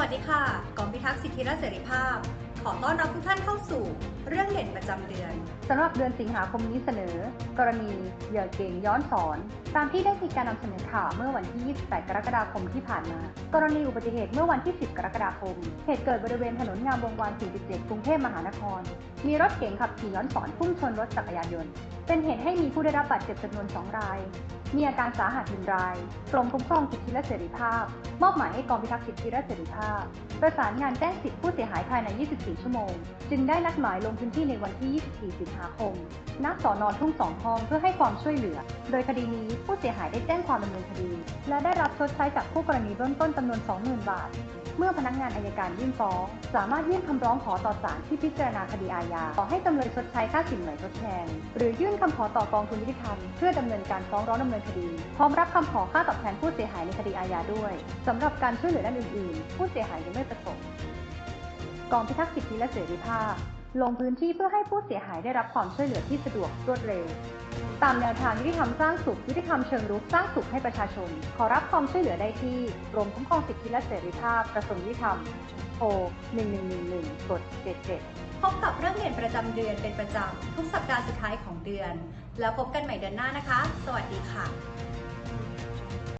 วัสดีค่ะกองพิทักษ์สิทธิและเสรีภาพ ขอต้อนรับทุกท่านเข้าสู่ เรื่องเด่นประจำเดือนสำหรับเดือนสิงหาคมนี้เสนอ กรณีเหยื่อเก่งย้อนสอน ตามที่ได้มีการนำเสนอข่าวเมื่อวันที่ 28 กรกฎาคมที่ผ่านมา กรณีอุบัติเหตุเมื่อวันที่ 10 กรกฎาคม เหตุเกิดบริเวณถนนงามวงวาน 47 กรุงเทพมหานคร มีรถเก๋งขับขี่ย้อนสอนพุ่งชนรถจักรยานยนต์ เป็นเหตุให้มีผู้ได้รับบาดเจ็บจำนวน 2 ราย มีอาการสาหัสหนึ่งราย กรมคุ้มครองสิทธิและเสรีภาพ มอบหมายให้กองพิทักษ์สิทธิและเสรีภาพ ประสานงานแจ้งสิทธิผู้เสียหายภายใน 24 ชั่วโมง จึงได้นัดหมายลงพื้นที่ในวันที่ 24 สิงหาคม ณ สอนอทุ่งสองห้องเพื่อให้ความช่วยเหลือ โดยคดีนี้ผู้เสียหายได้แจ้งความดำเนินคดี และได้รับชดใช้จากคู่กรณีเบื้องต้นจำนวน 20,000 บาท เมื่อพนักงานอายการยื่นฟ้อง สามารถยื่นคำร้องขอต่อศาลที่พิจารณาคดีอาญา ขอให้จำเลยชดใช้ค่าสินไหมทดแทน หรือยื่นคำขอต่อกองทุนยุติธรรมเพื่อดำเนินการฟ้องร้องดำเนินคดี พร้อมรับคำขอค่าตอบแทนผู้เสียหายในคดีอาญาด้วยสำหรับการช่วยเหลือด้านอื่นๆ ผู้เสียหายยังไม่ประสงค์กองพิทักษ์สิทธิและเสรีภาพ ลงพื้นที่เพื่อให้ผู้เสียหายได้รับความช่วยเหลือที่สะดวกรวดเร็ว ตามแนวทางยุติธรรมสร้างสุขยุติธรรมเชิงรุกสร้างสุขให้ประชาชน ขอรับความช่วยเหลือได้ที่กรมคุ้มครองสิทธิและเสรีภาพกระทรวงยุติธรรมโทร1111กด77 พบกับเรื่องเด่นประจำเดือนเป็นประจำทุกสัปดาห์สุดท้ายของเดือน แล้วพบกันใหม่เดือนหน้านะคะ สวัสดีค่ะ